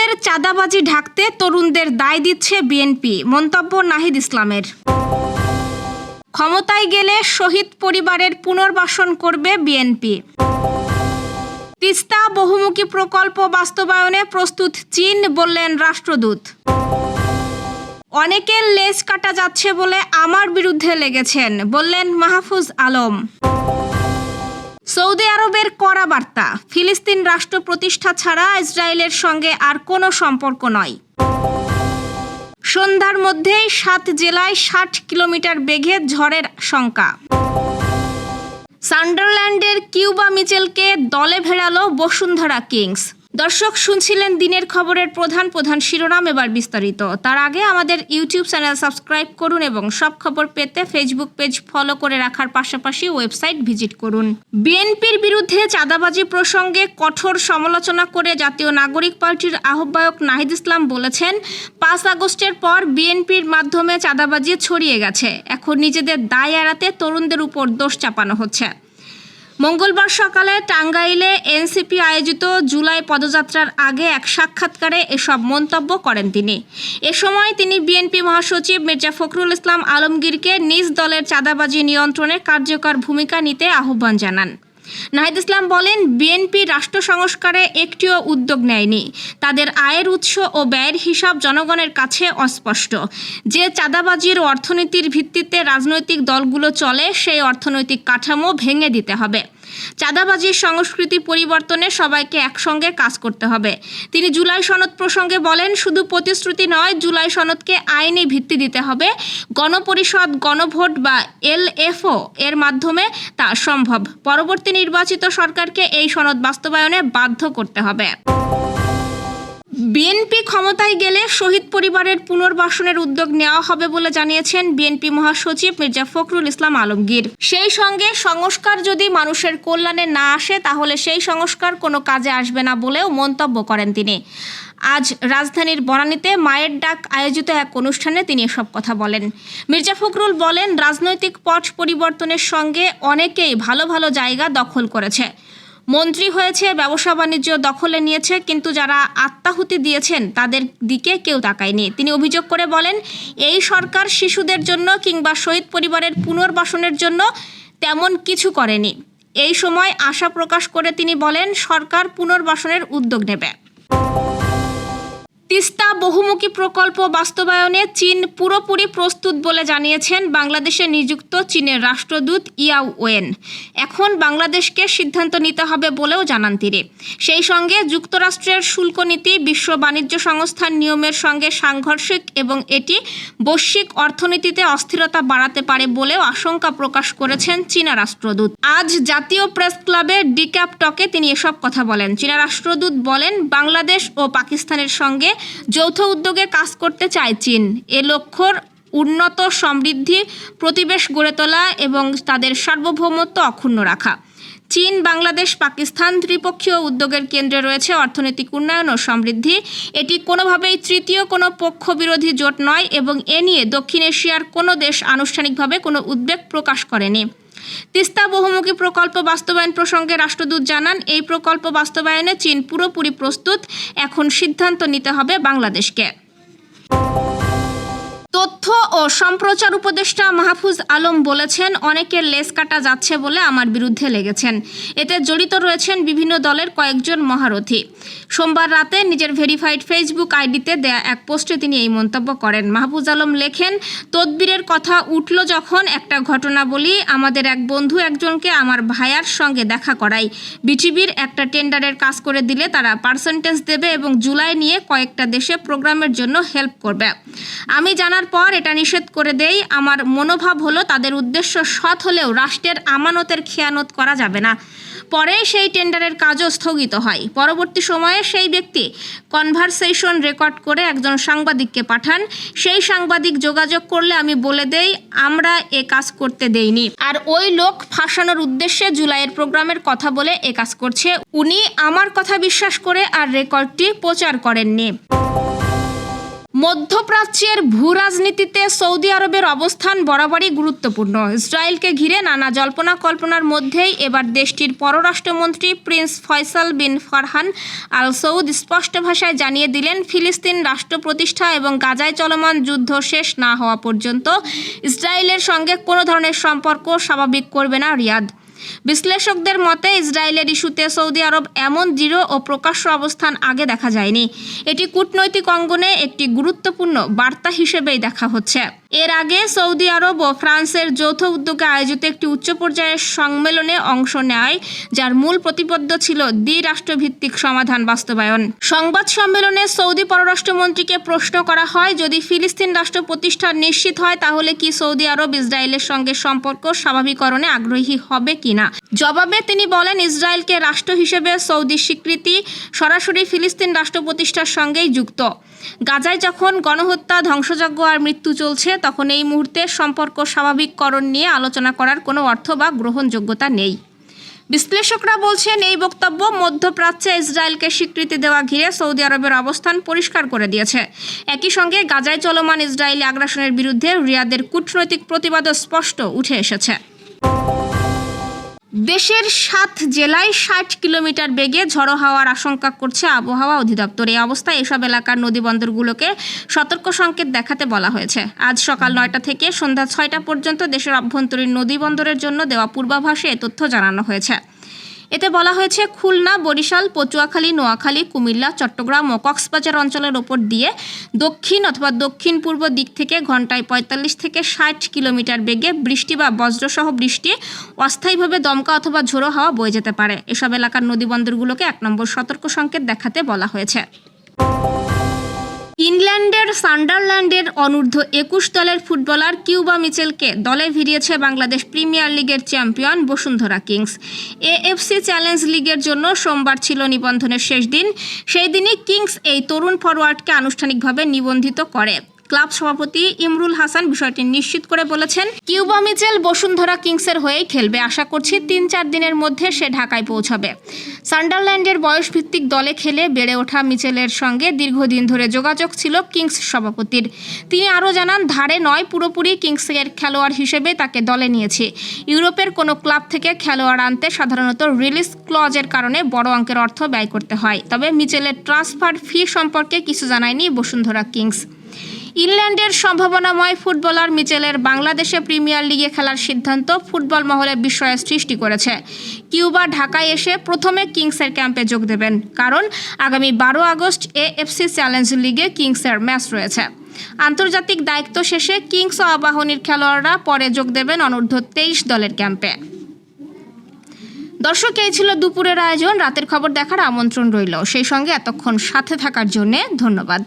ছাত্রদের চাঁদাবাজি ঢাকতে তরুণদের দায় দিচ্ছে বিএনপি। মন্তব্য নাহিদ ইসলামের। ক্ষমতায় গেলে শহীদ পরিবারের পুনর্বাসন করবে বিএনপি। তিস্তা বহুমুখী প্রকল্প বাস্তবায়নে প্রস্তুত চীন বললেন রাষ্ট্রদূত। অনেকের লেজ কাটা যাচ্ছে বলে আমার বিরুদ্ধে লেগেছেন, বললেন মাহফুজ আলম। সৌদি আরবের কড়া বার্তা, ফিলিস্তিন রাষ্ট্র প্রতিষ্ঠা ছাড়া ইসরায়েলের সঙ্গে আর কোনো সম্পর্ক নয়। সন্ধ্যার মধ্যেই সাত জেলায় ষাট কিলোমিটার বেঘে ঝড়ের শঙ্কা। সান্ডারল্যান্ডের কিউবা মিচেলকে দলে ভেড়ালো বসুন্ধরা কিংস। দর্শক, শুনছিলেন দিনের খবরের প্রধান প্রধান শিরোনাম এবার বিস্তারিত। তার আগে আমাদের ইউটিউব চ্যানেল সাবস্ক্রাইব করুন এবং সব খবর পেতে ফেসবুক পেজ ফলো করে রাখার পাশাপাশি ওয়েবসাইট ভিজিট করুন। বিএনপির বিরুদ্ধে চাঁদাবাজি প্রসঙ্গে কঠোর সমালোচনা করে জাতীয় নাগরিক পার্টির আহ্বায়ক নাহিদ ইসলাম বলেছেন, পাঁচ আগস্টের পর বিএনপির মাধ্যমে চাঁদাবাজি ছড়িয়ে গেছে। এখন নিজেদের দায় এড়াতে তরুণদের উপর দোষ চাপানো হচ্ছে। মঙ্গলবার সকালে টাঙ্গাইলে এনসিপি আয়োজিত জুলাই পদযাত্রার আগে এক সাক্ষাৎকারে এসব মন্তব্য করেন তিনি। এ সময় তিনি বিএনপি মহাসচিব মির্জা ফখরুল ইসলাম আলমগীরকে নিজ দলের চাঁদাবাজি নিয়ন্ত্রণে কার্যকর ভূমিকা নিতে আহ্বান জানান। নাহিদ ইসলাম বলেন, বিএনপি রাষ্ট্র সংস্কারে একটিও উদ্যোগ নেয়নি। তাদের আয়ের উৎস ও ব্যয়ের হিসাব জনগণের কাছে অস্পষ্ট। যে চাঁদাবাজির অর্থনীতির ভিত্তিতে রাজনৈতিক দলগুলো চলে, সেই অর্থনৈতিক কাঠামো ভেঙে দিতে হবে। চাঁদাবাজির সংস্কৃতি পরিবর্তনে সবাইকে একসঙ্গে কাজ করতে হবে। তিনি জুলাই সনদ প্রসঙ্গে বলেন, শুধু প্রতিশ্রুতি নয়, জুলাই সনদকে আইনি ভিত্তি দিতে হবে। গণপরিষদ, গণভোট বা এলএফও এর মাধ্যমে তা সম্ভব। পরবর্তী নির্বাচিত সরকারকে এই সনদ বাস্তবায়নে বাধ্য করতে হবে। বিএনপি ক্ষমতায় গেলে শহীদ পরিবারের পুনর্বাসনের উদ্যোগ নেওয়া হবে বলে জানিয়েছেন বিএনপি মহাসচিব মির্জা ফখরুল ইসলাম আলমগীর। সেই সঙ্গে সংস্কার যদি মানুষের কল্যাণে না আসে, তাহলে সেই সংস্কার কোনো কাজে আসবে না বলেও মন্তব্য করেন তিনি। আজ রাজধানীর বনানীতে মায়ের ডাক আয়োজিত এক অনুষ্ঠানে তিনি এসব কথা বলেন। মির্জা ফখরুল বলেন, রাজনৈতিক পট পরিবর্তনের সঙ্গে অনেকেই ভালো ভালো জায়গা দখল করেছে। মন্ত্রী হয়েছে, ব্যবসা বাণিজ্য দখলে নিয়েছে, কিন্তু যারা আত্মাহুতি দিয়েছেন, তাদের দিকে কেউ তাকায়নি। তিনি অভিযোগ করে বলেন, এই সরকার শিশুদের জন্য কিংবা শহীদ পরিবারের পুনর্বাসনের জন্য তেমন কিছু করেনি। এই সময় আশা প্রকাশ করে তিনি বলেন, সরকার পুনর্বাসনের উদ্যোগ নেবে। তিস্তা বহুমুখী প্রকল্প বাস্তবায়নে চীন পুরোপুরি প্রস্তুত বলে জানিয়েছেন বাংলাদেশে নিযুক্ত চীনের রাষ্ট্রদূত ইয়াও ওয়েন। এখন বাংলাদেশকে সিদ্ধান্ত নিতে হবে বলেও জানান তিনি। সেই সঙ্গে যুক্তরাষ্ট্রের শুল্ক নীতি, বিশ্ব বাণিজ্য সংস্থার নিয়মের সঙ্গে সাংঘর্ষিক এবং এটি বৈশ্বিক অর্থনীতিতে অস্থিরতা বাড়াতে পারে বলেও আশঙ্কা প্রকাশ করেছেন চীনা রাষ্ট্রদূত। আজ জাতীয় প্রেস ক্লাবে ডিক্যাপ টকে তিনি এসব কথা বলেন। চীনা রাষ্ট্রদূত বলেন, বাংলাদেশ ও পাকিস্তানের সঙ্গে যৌথ উদ্যোগে কাজ করতে চায় চীন। এ লক্ষ্যর উন্নত সমৃদ্ধি প্রতিবেশ গড়ে তোলা এবং তাদের সার্বভৌমত্ব অক্ষুণ্ণ রাখা। চীন, বাংলাদেশ, পাকিস্তান ত্রিপক্ষীয় উদ্যোগের কেন্দ্রে রয়েছে অর্থনৈতিক উন্নয়ন ও সমৃদ্ধি। এটি কোনোভাবেই তৃতীয় কোনো পক্ষ বিরোধী জোট নয় এবং এ নিয়ে দক্ষিণ এশিয়ার কোনো দেশ আনুষ্ঠানিকভাবে কোনো উদ্বেগ প্রকাশ করেনি। তিস্তা বহুমুখী প্রকল্প বাস্তবায়ন প্রসঙ্গে রাষ্ট্রদূত জানান, এই প্রকল্প বাস্তবায়নে চীন পুরোপুরি প্রস্তুত, এখন সিদ্ধান্ত নিতে হবে বাংলাদেশকে। তথ্য ও সম্প্রচার উপদেষ্টা মাহফুজ আলম বলেছেন, অনেকের লেস কাটা যাচ্ছে বলে আমার বিরুদ্ধে লেগেছেন। এতে জড়িত রয়েছেন বিভিন্ন দলের কয়েকজন মহারথী। সোমবার রাতে নিজের ভেরিফাইড ফেসবুক আইডিতে দেয়া এক পোস্টে তিনি এই মন্তব্য করেন। মাহফুজ আলম লেখেন, তদবিরের কথা উঠল যখন একটা ঘটনা বলি, আমাদের এক বন্ধু একজনকে আমার ভাইয়ার সঙ্গে দেখা করাই। বিটিভির একটা টেন্ডারের কাজ করে দিলে তারা পার্সেন্টেজ দেবে এবং জুলাই নিয়ে কয়েকটা দেশে প্রোগ্রামের জন্য হেল্প করবে। আমি জানার পর এটা নিষেধ করে দেই। আমার মনোভাব হলো তাদের উদ্দেশ্য সৎ হলেও রাষ্ট্রের আমানতের খেয়ানত করা যাবে না। পরে সেই টেন্ডারের কাজও স্থগিত হয়। পরবর্তী সময়ে সেই ব্যক্তি কনভারসেশন রেকর্ড করে একজন সাংবাদিককে পাঠান। সেই সাংবাদিক যোগাযোগ করলে আমি বলে দেই, আমরা এ কাজ করতে দেইনি। আর ওই লোক ফাঁসানোর উদ্দেশ্যে জুলাইয়ের প্রোগ্রামের কথা বলে এ কাজ করছে। উনি আমার কথা বিশ্বাস করে আর রেকর্ডটি প্রচার করেননি। মধ্যপ্রাচ্যের ভূ রাজনীতিতে সৌদি আরবের অবস্থান বরাবরই গুরুত্বপূর্ণ। ইসরায়েলকে ঘিরে নানা জল্পনা কল্পনার মধ্যেই এবার দেশটির পররাষ্ট্রমন্ত্রী prince Faisal bin Farhan Al Saud স্পষ্ট ভাষায় জানিয়ে দিলেন, ফিলিস্তিন রাষ্ট্র প্রতিষ্ঠা এবং গাজায় চলমান যুদ্ধ শেষ না হওয়া পর্যন্ত ইসরায়েলের সঙ্গে কোনো ধরনের সম্পর্ক স্বাভাবিক করবে না রিয়াদ। বিশ্লেষকদের মতে, ইসরায়েলের ইস্যুতে সৌদি আরব এমন দৃঢ় ও প্রকাশ্য অবস্থান আগে দেখা যায়নি। এটি কূটনৈতিক অঙ্গনে একটি গুরুত্বপূর্ণ বার্তা হিসেবেই দেখা হচ্ছে। এর আগে সৌদি আরব ও ফ্রান্সের যৌথ উদ্যোগে আয়োজিত একটি উচ্চ পর্যায়ের সম্মেলনে অংশ নেয়, যার মূল প্রতিপাদ্য ছিল দ্বিরাষ্ট্রভিত্তিক সমাধান বাস্তবায়ন। সংবাদ সম্মেলনে সৌদি পররাষ্ট্রমন্ত্রীকে প্রশ্ন করা হয়, যদি ফিলিস্তিন রাষ্ট্র প্রতিষ্ঠা নিশ্চিত হয়, তাহলে কি সৌদি আরব ইসরায়েলের সঙ্গে সম্পর্ক স্বাভাবিকরণে আগ্রহী হবে কিনা। জবাবে তিনি বলেন, ইসরায়েলকে রাষ্ট্র হিসেবে সৌদি স্বীকৃতি সরাসরি ফিলিস্তিন রাষ্ট্র প্রতিষ্ঠার সঙ্গেই যুক্ত। গাজায় যখন গণহত্যা, ধ্বংসযজ্ঞ আর মৃত্যু চলছে, তখন এই মুহূর্তে সম্পর্ক স্বাভাবিককরণ নিয়ে আলোচনা করার কোনো অর্থ বা গ্রহণযোগ্যতা নেই। বিশ্লেষকরা বলছেন, এই বক্তব্য মধ্যপ্রাচ্যে ইসরায়েলকে স্বীকৃতি দেওয়া ঘিরে সৌদি আরবের অবস্থান পরিষ্কার করে দিয়েছে। একই সঙ্গে গাজায় চলমান ইসরায়েলি আগ্রাসনের বিরুদ্ধে রিয়াদের কূটনৈতিক প্রতিবাদও স্পষ্ট উঠে এসেছে। দেশের সাত জেলায় ষাট কিলোমিটার বেগে ঝড়ো হওয়ার আশঙ্কা করছে আবহাওয়া অধিদপ্তর। এই অবস্থায় এসব এলাকার নদীবন্দরগুলোকে সতর্ক সংকেত দেখাতে বলা হয়েছে। আজ সকাল নয়টা থেকে সন্ধ্যা ছয়টা পর্যন্ত দেশের অভ্যন্তরীণ নদীবন্দরের জন্য দেওয়া পূর্বাভাসে এ তথ্য জানানো হয়েছে। এতে বলা হয়েছে, খুলনা, বরিশাল পচুয়াখালী নোয়াখালী, কুমিল্লা, চট্টগ্রাম ও কক্সবাজার অঞ্চলের ওপর দিয়ে দক্ষিণ অথবা দক্ষিণ পূর্ব দিক থেকে ঘন্টায় পঁয়তাল্লিশ থেকে ষাট কিলোমিটার বেগে বৃষ্টি বা বজ্রসহ বৃষ্টি, অস্থায়ীভাবে দমকা অথবা ঝোড়ো হাওয়া বয়ে যেতে পারে। এসব এলাকার নদীবন্দরগুলোকে এক নম্বর সতর্ক সংকেত দেখাতে বলা হয়েছে। ইংল্যান্ডের সান্ডারল্যান্ডের অনূর্ধ্ব একুশ দলের ফুটবলার কিউবা মিচেলকে দলে ভিড়িয়েছে বাংলাদেশ প্রিমিয়ার লিগের champion Bashundhara Kings. AFC challenge লিগের জন্য সোমবার ছিল নিবন্ধনের শেষ দিন। সেই দিনই কিংস এই তরুণ ফরোয়ার্ডকে আনুষ্ঠানিকভাবে নিবন্ধিত করে। ক্লাব সভাপতি ইমরুল হাসান বিষয়টি নিশ্চিত করে বলেছেন, কিউবা মিচেল বসুন্ধরা কিংসের হয়েই খেলবে। আশা করছি তিন চার দিনের মধ্যে সে ঢাকায় পৌঁছাবে। সান্ডারল্যান্ডের বয়সভিত্তিক দলে খেলে বেড়ে ওঠা মিচেলের সঙ্গে দীর্ঘদিন ধরে যোগাযোগ ছিল কিংস সভাপতির। তিনি আরও জানান, ধারে নয়, পুরোপুরি কিংসের খেলোয়াড় হিসেবে তাকে দলে নিয়েছে। ইউরোপের কোনো ক্লাব থেকে খেলোয়াড় আনতে সাধারণত রিলিজ ক্লজের কারণে বড় অঙ্কের অর্থ ব্যয় করতে হয়। তবে মিচেলের ট্রান্সফার ফি সম্পর্কে কিছু জানায়নি বসুন্ধরা কিংস। ইংল্যান্ডের সম্ভাবনাময় ফুটবলার মিচেলের বাংলাদেশে প্রিমিয়ার লিগে খেলার সিদ্ধান্ত ফুটবল মহলে বিস্ময়ের সৃষ্টি করেছে। কিউবা ঢাকায় এসে প্রথমে কিংসের ক্যাম্পে যোগ দেবেন, কারণ আগামী বারো আগস্ট এএফসি চ্যালেঞ্জ লিগে কিংসের ম্যাচ রয়েছে। আন্তর্জাতিক দায়িত্ব শেষে কিংস ও আবাহনীর খেলোয়াড়রা পরে যোগ দেবেন অনূর্ধ্ব তেইশ দলের ক্যাম্পে। দর্শক, এই ছিল দুপুরের আয়োজন। রাতের খবর দেখার আমন্ত্রণ রইল। সেই সঙ্গে এতক্ষণ সাথে থাকার জন্য ধন্যবাদ।